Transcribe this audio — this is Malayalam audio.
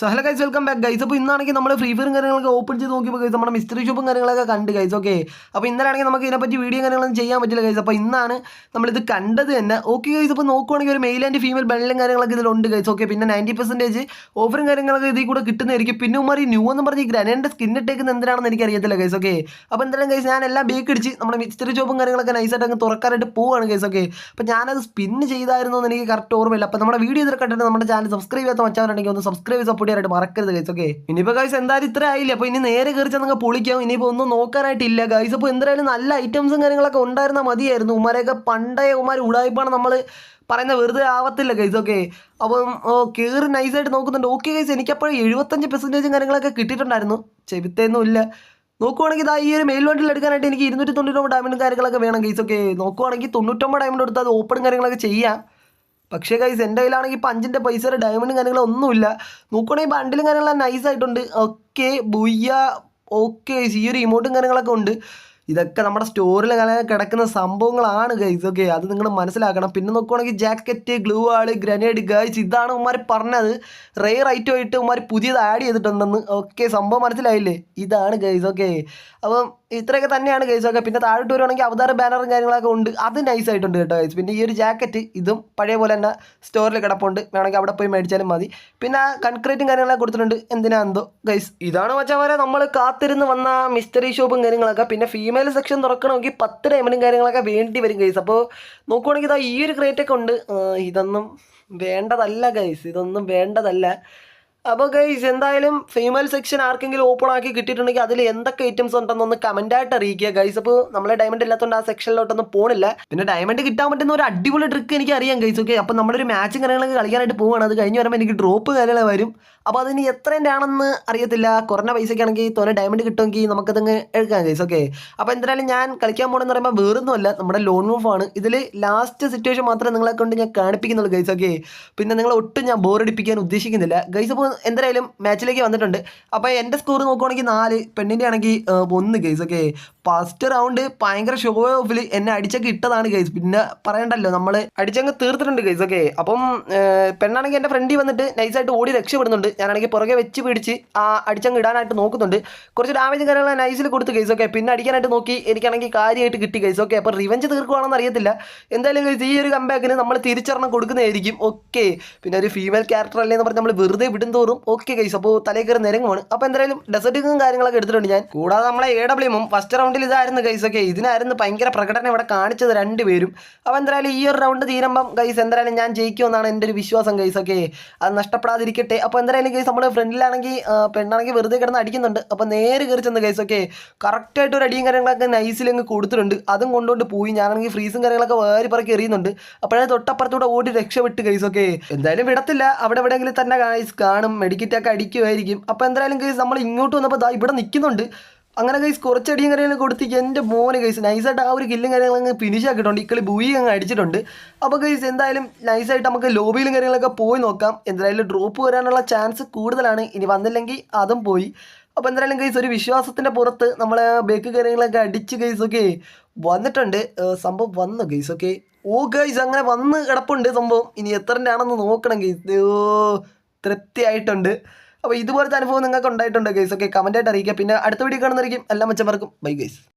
So hello guys welcome back guys അപ്പോൾ ഇന്നാണെങ്കിൽ നമ്മൾ ഫ്രീ ഫയറും കാര്യങ്ങളൊക്കെ ഓപ്പൺ ചെയ്ത് നോക്കിയപ്പോൾ ഗൈസ് നമ്മുടെ മിസ്റ്ററി ഷോപ്പും കാര്യങ്ങളൊക്കെ കണ്ട് ഗൈസ് ഓക്കെ അപ്പോൾ ഇന്നലാണെങ്കിൽ നമുക്ക് ഇതിനെപ്പറ്റി വീഡിയോ കാര്യങ്ങളൊന്നും ചെയ്യാൻ പറ്റില്ല ഗൈസ് അപ്പോൾ ഇന്നാണ് നമ്മളിത് കണ്ടത് തന്നെ. ഓക്കെ ഗൈസ് അപ്പോൾ നോക്കുവാണെങ്കിൽ ഒരു മെയിൽ ആൻഡ് ഫീമെയിൽ ബെള്ളും കാര്യങ്ങളൊക്കെ ഇതിലുണ്ട് ഗൈസ് ഓക്കെ പിന്നെ നയന്റി പെർസെന്റേജ് ഓഫറും കാര്യങ്ങളൊക്കെ ഇതിൽ കൂടെ കിട്ടുന്നതായിരിക്കും. പിന്നെ ഉമാർ ന്യൂ എന്ന് പറഞ്ഞ് ഈ ഗ്രനേഡിന്റെ സ്കിൻ ഇട്ടേക്കുന്നത് എന്തിനാണെന്ന് എനിക്ക് അറിയത്തില്ല ഗൈസ് ഓക്കെ അപ്പോൾ എന്തായാലും ഗൈസ് ഞാൻ എല്ലാം ബേക്ക് അടിച്ച് നമ്മുടെ മിസ്റ്ററി ഷോപ്പും കാര്യങ്ങളൊക്കെ നൈസായിട്ട് അങ്ങ് തുറക്കാനായിട്ട് പോവുകയാണ് ഗൈസ് ഓക്കെ അപ്പോൾ ഞാനത് സ്പിന്ന് ചെയ്തായിരുന്നു എന്ന് എനിക്ക് കറക്റ്റ് ഓർമ്മയില്ല. അപ്പോൾ നമ്മുടെ വീഡിയോ ഇതിൽ കണ്ടിട്ട് നമ്മുടെ ചാനൽ സബ്സ്ക്രൈബ് ചെയ്യാത്ത മച്ചാനുണ്ടെങ്കിൽ ഒന്ന് സബ്സ്ക്രൈബ് സപ്പോർട്ട് ചെയ്യാനായിട്ട് മറക്കരുത് ഗൈസ് ഓക്കെ ഇനിയിപ്പോൾ ഗൈസ് എന്തായാലും ഇത്ര ആയില്ല? അപ്പോൾ ഇനി നേരെ കയറി ചെന്നൊക്കെ പൊളിക്കാം. ഇനിയിപ്പോൾ ഒന്നും നോക്കാനായിട്ടില്ല. ഗൈസ് അപ്പോൾ എന്തായാലും നല്ല ഐറ്റംസും കാര്യങ്ങളൊക്കെ ഉണ്ടായിരുന്ന മതിയായിരുന്നു. ഉമാരെയൊക്കെ പണ്ടേ ഉമ്മാർ ഉടായ്പാണ് നമ്മൾ പറയുന്ന വെറുതെ ആവത്തില്ല ഗൈസ് ഓക്കെ അപ്പം കയറി നൈസായിട്ട് നോക്കുന്നുണ്ട്. ഓക്കെ ഗൈസ് എനിക്കപ്പോഴും എഴുപത്തഞ്ച് പെർസെന്റേജും കാര്യങ്ങളൊക്കെ കിട്ടിയിട്ടുണ്ടായിരുന്നു. ചെവിത്തേന്നും ഇല്ല. നോക്കുവാണെങ്കിൽ ഇതാ ഈ ഒരു മെയിൽ വണ്ടിൽ എടുക്കാനായിട്ട് എനിക്ക് ഇരുന്നൂറ്റി തൊണ്ണൂറ്റൊമ്പത് ഡയമണ്ടും കാര്യങ്ങളൊക്കെ വേണം ഗൈസ് ഓക്കെ നോക്കുവാണെങ്കിൽ തൊണ്ണൂറ്റൊമ്പത് ഡയമണ്ട് എടുത്താൽ അത് ഓപ്പണും കാര്യങ്ങളൊക്കെ ചെയ്യാം. പക്ഷേ ഗൈസ് എന്റെ കയ്യിലാണെങ്കിൽ ഇപ്പം അഞ്ചിന്റെ പൈസയുടെ ഡയമണ്ടും കാര്യങ്ങളും ഒന്നുമില്ല. നോക്കുകയാണെങ്കിൽ ബണ്ടിലും കാര്യങ്ങളെല്ലാം നൈസായിട്ടുണ്ട് ഓക്കെ ബുയ്യ. ഓക്കെ ഈ ഒരു ഇമോട്ടും കാര്യങ്ങളൊക്കെ ഉണ്ട്. ഇതൊക്കെ നമ്മുടെ സ്റ്റോറിൽ കിടക്കുന്ന സംഭവങ്ങളാണ് ഗൈസ് ഓക്കെ അത് നിങ്ങൾ മനസ്സിലാക്കണം. പിന്നെ നോക്കുവാണെങ്കിൽ ജാക്കറ്റ് ഗ്ലൂ ആൾ ഗ്രനേഡ് ഗൈസ് ഇതാണ് ഉമ്മാർ പറഞ്ഞത്. റെയർ ഐറ്റം ആയിട്ട് ഉമ്മാർ പുതിയത് ആഡ് ചെയ്തിട്ടുണ്ടെന്ന്. ഓക്കെ സംഭവം മനസ്സിലായില്ലേ? ഇതാണ് ഗൈസ് ഓക്കെ അപ്പം ഇത്രയൊക്കെ തന്നെയാണ് ഗൈസ് ഒക്കെ പിന്നെ താഴോട്ട് വരുവാണെങ്കിൽ അവതാര ബാനറും കാര്യങ്ങളൊക്കെ ഉണ്ട്. അത് നൈസ് ആയിട്ടുണ്ട് കേട്ടോ ഗൈസ് പിന്നെ ഈ ഒരു ജാക്കറ്റ് ഇതും പഴയ പോലെ തന്നെ സ്റ്റോറിൽ കിടപ്പുണ്ട്. വേണമെങ്കിൽ അവിടെ പോയി മേടിച്ചാലും മതി. പിന്നെ ആ കൺക്രീറ്റും കാര്യങ്ങളൊക്കെ കൊടുത്തിട്ടുണ്ട്. എന്തിനാ എന്തോ ഗൈസ് ഇതാണ് വെച്ചാൽ നമ്മൾ കാത്തിരുന്ന് വന്ന മിസ്റ്ററി ഷോപ്പും കാര്യങ്ങളൊക്കെ. പിന്നെ ഫീമെയിൽ സെക്ഷൻ തുറക്കണമെങ്കിൽ പത്ത് ഡയമണ്ടും കാര്യങ്ങളൊക്കെ വേണ്ടി വരും ഗൈസ് അപ്പോൾ നോക്കുവാണെങ്കിൽ ഇതാ ഈ ഒരു ക്രേറ്റൊക്കെ ഉണ്ട്. ഇതൊന്നും വേണ്ടതല്ല ഗൈസ് ഇതൊന്നും വേണ്ടതല്ല. അപ്പോൾ ഗൈസ് എന്തായാലും ഫീമെയിൽ സെക്ഷൻ ആർക്കെങ്കിലും ഓപ്പൺ ആക്കി കിട്ടിയിട്ടുണ്ടെങ്കിൽ അതിൽ എന്തൊക്കെ ഐറ്റംസ് ഉണ്ടെന്നൊന്ന് ആയിട്ട് അറിയിക്കുക ഗൈസ് അപ്പോൾ നമ്മളെ ഡയമണ്ട് ഇല്ലാത്തതുകൊണ്ട് ആ സെക്ഷനിലോട്ടൊന്നും പോണില്ല. പിന്നെ ഡയമണ്ട് കിട്ടാൻ പറ്റുന്ന ഒരു അടിപൊളി ട്രിക്ക് എനിക്ക് അറിയാം ഗൈസ് ഓക്കെ അപ്പോൾ നമ്മളൊരു മാച്ചും കാര്യങ്ങളൊക്കെ കളിക്കാനായിട്ട് പോവുകയാണ് അത് കഴിഞ്ഞ് വരുമ്പോൾ എനിക്ക് ഡ്രോപ്പ് കാര്യങ്ങൾ വരും. അപ്പോൾ അതിന് എത്രേന്റെ ആണെന്ന് അറിയത്തില്ല. കുറഞ്ഞ പൈസയ്ക്കാണെങ്കിൽ തോന്നെ ഡയമണ്ട് കിട്ടുമെങ്കിൽ നമുക്കതങ്ങ് എടുക്കാം ഗൈസ് ഓക്കെ അപ്പോൾ എന്തായാലും ഞാൻ കളിക്കാൻ പോകണമെന്ന് പറയുമ്പോൾ വേറൊന്നുമല്ല. നമ്മുടെ ലോൺ മൂഫാണ് ഇതിൽ ലാസ്റ്റ് സിറ്റുവേഷൻ മാത്രമേ നിങ്ങളെ കൊണ്ട് ഞാൻ കാണിപ്പിക്കുന്നുള്ളൂ ഗൈസ് ഓക്കെ പിന്നെ നിങ്ങളെ ഒട്ടും ഞാൻ ബോറടിപ്പിക്കാൻ ഉദ്ദേശിക്കുന്നില്ല. ഗൈസ് അപ്പോൾ എന്തായാലും മാച്ചിലേക്ക് വന്നിട്ടുണ്ട്. അപ്പോൾ എന്റെ സ്കോർ നോക്കുവാണെങ്കിൽ നാല് പെണ്ണിന്റെ ആണെങ്കിൽ ഒന്ന് ഗൈസ് ഓക്കെ ഫസ്റ്റ് റൗണ്ട് ഭയങ്കര ഷോ ഓഫിൽ എന്നെ അടിച്ചൊക്കെ ഇട്ടതാണ് ഗൈസ് പിന്നെ പറയണ്ടല്ലോ നമ്മൾ അടിച്ചങ്ങ് തീർത്തിട്ടുണ്ട് ഗൈസ് ഓക്കെ അപ്പം പെണ്ണാണെങ്കിൽ എന്റെ ഫ്രണ്ടിൽ വന്നിട്ട് നൈസായിട്ട് ഓടി രക്ഷപ്പെടുന്നുണ്ട്. ഞാനാണെങ്കിൽ പുറകെ വെച്ച് പിടിച്ച് ആ അടിച്ചങ്ങ് ഇടാനായിട്ട് നോക്കുന്നുണ്ട്. കുറച്ച് ഡാമേജും കാര്യങ്ങളും നൈസിൽ കൊടുത്ത് ഗൈസ് ഓക്കെ പിന്നെ അടിക്കാനായിട്ട് നോക്കി എനിക്കാണെങ്കിൽ കാര്യമായിട്ട് കിട്ടി ഗൈസ് ഓക്കെ അപ്പോൾ റിവഞ്ച് തീർക്കുവാണെന്ന് അറിയത്തില്ല. എന്തായാലും ഗൈസ് ഈ ഒരു കമ്പാക്കിന് നമ്മൾ തിരിച്ചറിഞ്ഞ് കൊടുക്കുന്നതായിരിക്കും ഓക്കെ പിന്നെ ഒരു ഫീമെയിൽ ക്യാരക്ടർ അല്ലേ എന്ന് പറഞ്ഞ് നമ്മൾ വെറുതെ വിടും തോറും ഓക്കെ ഗൈസ് അപ്പോൾ തലേ കയറി നിരങ്ങുവാണ്. അപ്പോൾ എന്തായാലും ഡെസേർട്ടും കാര്യങ്ങളൊക്കെ എടുത്തിട്ടുണ്ട് ഞാൻ. കൂടാതെ നമ്മളെ എ ഡബ്ല്യുമും ഫസ്റ്റ് റൗണ്ടിൽ ഇതായിരുന്നു ഗൈസ് ഒക്കെ. ഇതിനായിരുന്നു ഭയങ്കര പ്രകടനം ഇവിടെ കാണിച്ചത് രണ്ടുപേരും. അപ്പോൾ എന്തായാലും ഈ ഒരു റൗണ്ട് തീരുമ്പം ഗൈസ് എന്തായാലും ഞാൻ ജയിക്കുമെന്നാണ് എന്റെ ഒരു വിശ്വാസം ഗൈസ് ഒക്കെ. അത് നഷ്ടപ്പെടാതിരിക്കട്ടെ. അപ്പോൾ എന്തായാലും ഗൈസ് നമ്മൾ ഫ്രണ്ടിലാണെങ്കിൽ പെണ്ണാണെങ്കിൽ വെറുതെ കിടന്ന് അടിക്കുന്നുണ്ട്. അപ്പോൾ നേരെ കയറി ചെന്ന് ഗൈസ് ഒക്കെ കറക്റ്റായിട്ട് ഒരു അടിയും കാര്യങ്ങളൊക്കെ നൈസിൽ അങ്ങ് കൊടുത്തിട്ടുണ്ട്. അതും കൊണ്ടുകൊണ്ട് പോയി. ഞാനാണെങ്കിൽ ഫ്രീസും കാര്യങ്ങളൊക്കെ വേറെ പറക്കി എറിയുന്നുണ്ട്. അപ്പോഴേ തൊട്ടപ്പുറത്തൂടെ ഓടി രക്ഷപ്പെട്ട് ഗൈസ് ഒക്കെ. എന്തായാലും വിടത്തില്ല. അവിടെ എവിടെയെങ്കിലും തന്നെ ഗൈസ് കാണും. മെഡിക്കറ്റൊക്കെ അടിക്കുമായിരിക്കും അപ്പോൾ എന്തായാലും കേസ് നമ്മൾ ഇങ്ങോട്ട് വന്നപ്പോൾ ദാ ഇവിടെ നിൽക്കുന്നുണ്ട്. അങ്ങനെ ഗൈസ് കുറച്ചടിയും കാര്യങ്ങളും കൊടുത്തേക്ക് എന്റെ മോന് കേസ് നൈസായിട്ട് ആ ഒരു കില്ലും കാര്യങ്ങളും അങ്ങ് ഫിനിഷ് ആക്കിയിട്ടുണ്ട്. ഇക്കളി ബൂയി അങ്ങ് അടിച്ചിട്ടുണ്ട്. അപ്പോൾ കേസ് എന്തായാലും നൈസായിട്ട് നമുക്ക് ലോബിയിലും കാര്യങ്ങളൊക്കെ പോയി നോക്കാം. എന്തായാലും ഡ്രോപ്പ് വരാനുള്ള ചാൻസ് കൂടുതലാണ്. ഇനി വന്നില്ലെങ്കിൽ അതും പോയി. അപ്പോൾ എന്തായാലും കേസ് ഒരു വിശ്വാസത്തിന്റെ പുറത്ത് നമ്മൾ ബേക്ക് കാര്യങ്ങളൊക്കെ അടിച്ച് കേസ് ഒക്കെ വന്നിട്ടുണ്ട്. സംഭവം വന്നു കേസ് ഓക്കെ ഓ ഗൈസ് അങ്ങനെ വന്ന് കിടപ്പുണ്ട് സംഭവം. ഇനി എത്രന്റെ ആണെന്ന് നോക്കണം കേസ് ഓ. തൃപ്തിയായിട്ടുണ്ട്. അപ്പോൾ ഇതുപോലത്തെ അനുഭവം നിങ്ങൾക്ക് ഉണ്ടായിട്ടുണ്ടോ ഗൈസ് ഓക്കെ കമന്റായിട്ട് അറിയിക്കുക. പിന്നെ അടുത്ത വീഡിയോ കാണുന്നതായിരിക്കും. എല്ലാ മച്ചന്മാർക്കും. Bye guys